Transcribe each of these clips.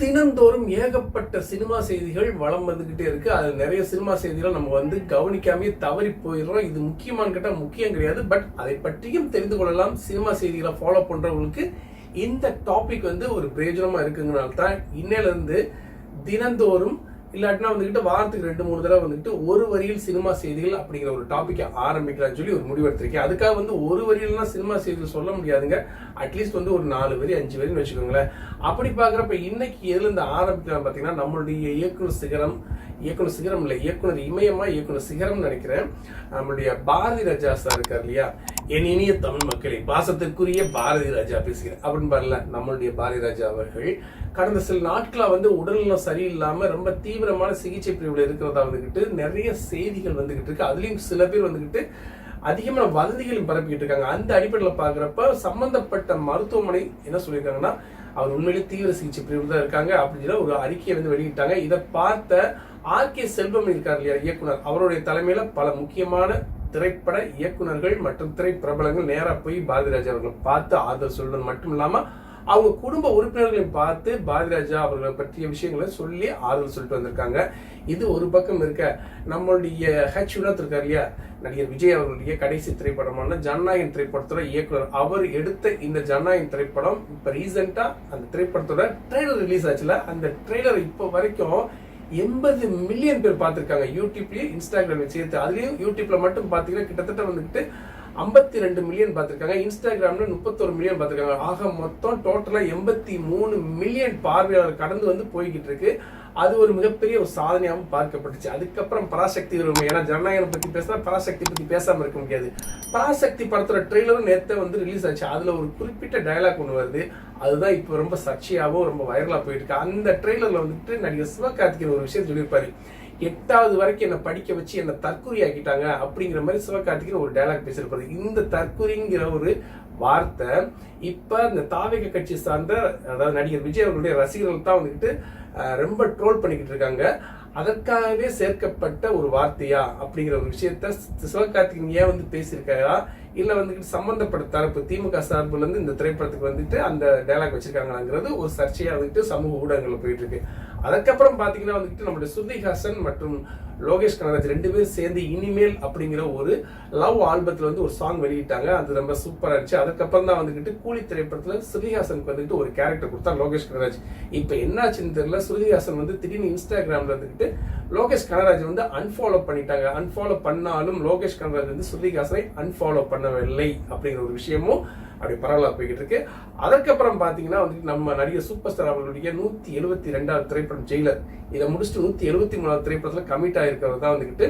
தினந்தோறும் ஏகப்பட்ட சினிமா செய்திகள் வளம் வந்துகிட்டே இருக்கு. அது நிறைய சினிமா செய்திகள் நம்ம வந்து கவனிக்காமே தவறி போயிடுறோம். இது முக்கியமானு கேட்டால் முக்கியம் கிடையாது. பட் அதை பற்றியும் தெரிந்து கொள்ளலாம். சினிமா செய்திகளை ஃபாலோ பண்றவங்களுக்கு இந்த டாபிக் வந்து ஒரு பிரயோஜனமா இருக்குங்கிறனால தான் இன்னையிலேருந்து தினந்தோறும் இல்லாட்டினா வந்துக்கிட்டு வாரத்துக்கு ரெண்டு மூணு தடவை வந்துட்டு ஒரு வரியில் சினிமா செய்திகள் அப்படிங்கிற ஒரு டாப்பிக்கை ஆரம்பிக்கலாம்னு சொல்லி ஒரு முடிவெடுத்திருக்கேன் அதுக்காக வந்து ஒரு வரியில்னா சினிமா செய்திகள் சொல்ல முடியாதுங்க. அட்லீஸ்ட் வந்து ஒரு நாலு வரி அஞ்சு வரின்னு வச்சுக்கோங்களேன். அப்படி பார்க்குறப்ப இன்னைக்கு எதுல இருந்து ஆரம்பிக்கலாம் பார்த்தீங்கன்னா நம்மளுடைய இயக்குனர் சிகரம் இயக்குனர் சிகரம் இல்லை இயக்குனர் இமயமா இயக்குனர் சிகரம் நினைக்கிறேன். நம்மளுடைய பாரதி ராஜா சார் இருக்கார் இல்லையா? என் இனிய தமிழ் மக்களே பாசத்திற்குரிய பாரதி ராஜா பேசுகிறேன். அப்படின்னு பாருல நம்மளுடைய பாரதி ராஜா அவர்கள் கடந்த சில நாட்களா வந்து உடல்நலம் சரியில்லாம ரொம்ப தீவிரமான சிகிச்சை பிரிவில் இருக்கிறதா வந்துகிட்டு நிறைய செய்திகள் வந்துகிட்டு இருக்கு. அதுலயும் சில பேர் வந்துகிட்டு அதிகமான வதந்திகளும் பரப்பிக்கிட்டு இருக்காங்க. அந்த அடிப்படையில் பார்க்குறப்ப சம்பந்தப்பட்ட மருத்துவமனை என்ன சொல்லியிருக்காங்கன்னா அவர் உண்மையிலேயே தீவிர சிகிச்சை பிரிவு தான் இருக்காங்க அப்படின்னு ஒரு அறிக்கையை வந்து வெளியிட்டாங்க. இதை பார்த்த ஆர் கே செல்வம் இருக்கார் இல்லையா இயக்குனர். அவருடைய தலைமையில பல முக்கியமான திரைப்பட இயக்குனர்கள் மற்றும் திரைப்பிரபலங்கள் நேராக போய் பாரதிராஜா அவர்களை பார்த்து ஆறுதல் சொல்றது மட்டும் இல்லாம அவங்க குடும்ப உறுப்பினர்களையும் பார்த்து பாரதிராஜா அவர்களை பற்றிய விஷயங்களை சொல்லி ஆறுதல் சொல்லிட்டு வந்திருக்காங்க. இது ஒரு பக்கம் இருக்க நம்மளுடைய ஹச் வினோத் இருக்கார் இல்லையா நடிகர் விஜய் அவர்களுடைய கடைசி திரைப்படமான ஜனநாயகன் திரைப்படத்தோட இயக்குனர். அவர் எடுத்த இந்த ஜனநாயகன் திரைப்படம் இப்போ ரீசெண்டாக அந்த திரைப்படத்தோட ட்ரெய்லர் ரிலீஸ் ஆச்சுல. அந்த ட்ரெய்லர் இப்போ வரைக்கும் எண்பது மில்லியன் பேர் பார்த்துருக்காங்க. யூடியூப்லயும் இன்ஸ்டாகிராம்ல சேர்த்து. அதுலயும் யூடியூப்ல மட்டும் பாத்தீங்கன்னா கிட்டத்தட்ட வந்துட்டு ஐம்பத்தி ரெண்டு மில்லியன் பார்த்துருக்காங்க. இன்ஸ்டாகிராம்ல முப்பத்தொரு மில்லியன் பார்த்துருக்காங்க. ஆக மொத்தம் டோட்டலா எண்பத்தி மூணு மில்லியன் பார்வையாளர் கடந்து வந்து போய்கிட்டு இருக்கு. அது ஒரு மிகப்பெரிய ஒரு சாதனையாகவும் பார்க்கப்பட்டுச்சு. அதுக்கப்புறம் பராசக்தி வரும் ஏன்னா ஜனநாயகம் பத்தி பேசினா பராசக்தி பத்தி பேசாம இருக்க முடியாது. பராசக்தி படத்தோட ட்ரெய்லரும் நேத்த வந்து ரிலீஸ் ஆச்சு. அதுல ஒரு குறிப்பிட்ட டயலாக் ஒன்று வருது. அதுதான் இப்போ ரொம்ப சர்ச்சையாகவும் ரொம்ப வைரலா போயிட்டு இருக்கு. அந்த ட்ரெய்லர்ல வந்துட்டு நடிகர் சிவகார்த்திகேயன் ஒரு விஷயம் சொல்லியிருப்பாரு. எட்டாவது வரைக்கும் என்னை படிக்க வச்சு என்னை தற்குறி ஆக்கிட்டாங்க அப்படிங்கிற மாதிரி சிவகார்த்திகேயன் ஒரு டைலாக் பேசியிருப்பாரு. இந்த தற்குறிங்கிற ஒரு வார்த்தை இப்ப இந்த தாவேக கட்சி சார்ந்த அதாவது நடிகர் விஜய் அவர்களுடைய ரசிகர்கள் தான் வந்துட்டு ரொம்ப ட்ரோல் பண்ணிக்கிட்டு இருக்காங்க. அதற்காகவே சேர்க்கப்பட்ட ஒரு வார்த்தையா அப்படிங்கிற ஒரு விஷயத்த சி- ஏன் வந்து பேசியிருக்காரா? இல்லை வந்துட்டு சம்பந்தப்பட்ட தரப்பு திமுக சார்புலேருந்து இந்த திரைப்படத்துக்கு வந்துட்டு அந்த டைலாக் வச்சிருக்காங்களாங்கிறது ஒரு சர்ச்சையாக வந்துட்டு சமூக ஊடகங்களில் போயிட்டு இருக்கு அதுக்கப்புறம் பார்த்தீங்கன்னா வந்துட்டு நம்மளுடைய ஸ்ருதி ஹாசன் மற்றும் லோகேஷ் கனகராஜ் ரெண்டு பேரும் சேர்ந்து இனிமேல் அப்படிங்கிற ஒரு லவ் ஆல்பத்தில் வந்து ஒரு சாங் வெளியிட்டாங்க. அது ரொம்ப சூப்பராக இருந்துச்சு. அதுக்கப்புறம் தான் வந்துட்டு கூலி திரைப்படத்தில் ஸ்ருதிஹாசனுக்கு வந்துட்டு ஒரு கேரக்டர் கொடுத்தா லோகேஷ் கனகராஜ். இப்போ என்னாச்சுன்னு தெரியல. ஸ்ருதிஹாசன் வந்து திடீர்னு இன்ஸ்டாகிராமில் வந்துட்டு லோகேஷ் கனராஜ் வந்து அன்ஃபாலோ பண்ணிட்டாங்க. அன்ஃபாலோ பண்ணாலும் லோகேஷ் கனராஜ் வந்து சுதிகாசனை அன்ஃபாலோ பண்ணவில்லை அப்படிங்கிற ஒரு விஷயமும் அப்படி பரவலாக போய்கிட்டு இருக்கு. அதற்கப்புறம் பார்த்தீங்கன்னா வந்துட்டு நம்ம நடிகர் சூப்பர் ஸ்டார் அவர்களுடைய நூற்றி எழுபத்தி ரெண்டாவது திரைப்படம் ஜெயிலர் இதை முடிச்சுட்டு நூற்றி எழுபத்தி மூணாவது திரைப்படத்தில் கமிட் ஆகிருக்கிறது தான் வந்துக்கிட்டு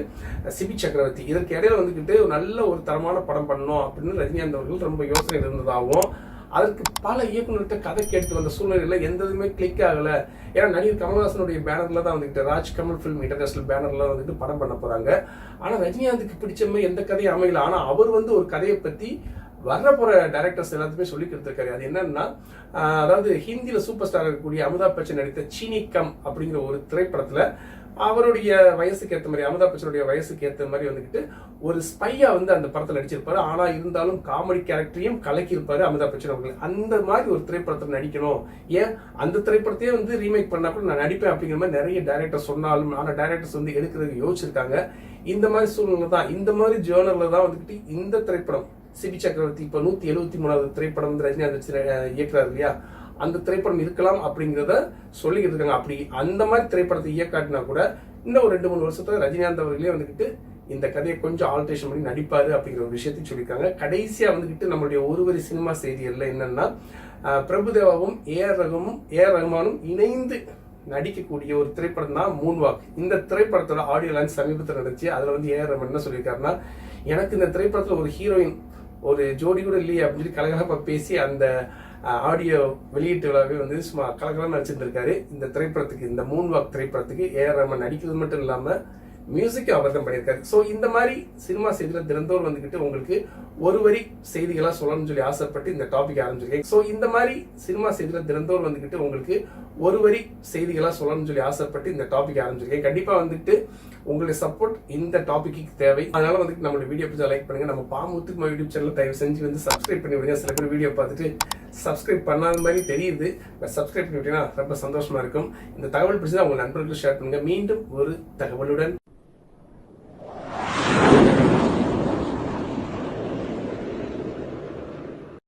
சிபி சக்கரவர்த்தி. இதற்கு இடையில வந்துக்கிட்டு ஒரு நல்ல ஒரு தரமான படம் பண்ணணும் அப்படின்னு ரஜினிகாந்த் அவர்கள் ரொம்ப யோசனை இருந்ததாகவும் அதற்கு பல இயக்குநர்கிட்ட கதை கேட்டு வந்த சூழ்நிலையில் எந்த இதுவுமே கிளிக் ஆகல. ஏன்னா நடிகர் கமல்ஹாசனுடைய பேனர்ல தான் வந்துட்டு ராஜ் கமல் ஃபிலிம் இன்டர்நேஷனல் பேனர்ல வந்துட்டு படம் பண்ண போறாங்க. ஆனா ரஜினிகாந்துக்கு பிடிச்ச மாதிரி எந்த கதையும் அமையல. ஆனா அவர் வந்து ஒரு கதையை பத்தி வரப்போகிற போற டைரக்டர்ஸ் எல்லாத்துக்குமே சொல்லி கொடுத்துருக்காரு அது என்னன்னா அதாவது ஹிந்தியில் சூப்பர் ஸ்டார் இருக்கக்கூடிய அமிதாப் பச்சன் நடித்த சீனிக்கம் அப்படிங்கிற ஒரு திரைப்படத்தில் அவருடைய வயசுக்கு ஏற்ற மாதிரி அமிதாப் பச்சனுடைய வயசுக்கு ஏற்ற மாதிரி வந்துக்கிட்டு ஒரு ஸ்பையா வந்து அந்த படத்தில் நடிச்சிருப்பாரு. ஆனால் இருந்தாலும் காமெடி கேரக்டரையும் கலக்கியிருப்பாரு அமிதாப் பச்சன் அவர்கள். அந்த மாதிரி ஒரு திரைப்படத்தில் நடிக்கணும். ஏன்? அந்த திரைப்படத்தையே வந்து ரீமேக் பண்ணா கூட நான் நடிப்பேன் அப்படிங்கிற மாதிரி நிறைய டேரக்டர் சொன்னாலும் ஆனால் டேரக்டர்ஸ் வந்து எடுக்கிறதுக்கு யோசிச்சிருக்காங்க. இந்த மாதிரி சூழ்நிலை தான் இந்த மாதிரி ஜேர்னலில் தான் வந்துக்கிட்டு இந்த திரைப்படம் சிபி சக்கரவர்த்தி இப்போ நூற்றி எழுபத்தி மூணாவது திரைப்படம் வந்து ரஜினிகாந்த் வச்சு இயக்குறாரு இல்லையா? அந்த திரைப்படம் இருக்கலாம் அப்படிங்கிறத சொல்லிக்கிட்டு இருக்காங்க. அப்படி அந்த மாதிரி திரைப்படத்தை இயக்காட்டினா கூட இன்னும் ஒரு ரெண்டு மூணு வருஷத்துல ரஜினிகாந்த் அவர்களே வந்துக்கிட்டு இந்த கதையை கொஞ்சம் ஆல்ட்ரேஷன் பண்ணி நடிப்பாரு அப்படிங்கிற ஒரு விஷயத்தையும் சொல்லியிருக்காங்க. கடைசியா வந்துக்கிட்டு நம்மளுடைய ஒருவரி சினிமா செய்திகள்ல என்னன்னா பிரபுதேவாவும் ஏஆர் ரகமும் ஏஆர் ரகுமானும் இணைந்து நடிக்கக்கூடிய ஒரு திரைப்படம் தான் மூன் வாக் இந்த திரைப்படத்தோட ஆடியோ லான்ச் சமீபத்தில் நடந்துச்சு அதுல வந்து ஏஆர் ரகுமான் என்ன சொல்லியிருக்காருன்னா எனக்கு இந்த திரைப்படத்துல ஒரு ஹீரோயின் ஒரு ஜோடி கூட இல்லையே அப்படின்னு சொல்லி கலகலப்பா பேசி அந்த ஆடியோ வெளியீட்டு விழாவே வந்து சும்மா கலகலன்னு நடிச்சிருந்திருக்காரு இந்த திரைப்படத்துக்கு இந்த மூன் வாக் திரைப்படத்துக்கு ஏஆர் ரமன் நடிக்கிறது மட்டும் இல்லாம மியூசிக் அவர் தான் பண்ணியிருக்காரு. ஸோ இந்த மாதிரி சினிமா செய்தியில் தினந்தோறும் வந்துக்கிட்டு உங்களுக்கு ஒரு வரி செய்திகளாக சொல்லணும்னு சொல்லி ஆசைப்பட்டு இந்த டாபிக் ஆரம்பிச்சிருக்கேன். ஸோ இந்த மாதிரி சினிமா செய்தியில் தினந்தோறும் வந்துக்கிட்டு உங்களுக்கு ஒரு வரி செய்திகளாக சொல்லணும்னு சொல்லி ஆசைப்பட்டு இந்த டாபிக் ஆரம்பிச்சிருக்கேன். கண்டிப்பாக வந்துட்டு உங்களுடைய சப்போர்ட் இந்த டாபிக்கு தேவை. அதனால வந்துட்டு நம்மளுடைய வீடியோ பிடிச்சா லைக் பண்ணுங்க. நம்ம பாமுத்துக்கு யூடியூப் சேனல் தயவு செஞ்சு வந்து சப்ஸ்கிரைப் பண்ணி விடுங்க. சில பேர் வீடியோ பார்த்துட்டு சப்ஸ்கிரைப் பண்ணாத மாதிரி தெரியுது. பட் சப்ஸ்கிரைப் பண்ணிட்டீங்கன்னா ரொம்ப சந்தோஷமா இருக்கும். இந்த தகவல் பிடிச்சதா உங்க நண்பர்களுக்கு ஷேர் பண்ணுங்க. மீண்டும் ஒரு தகவலுடன்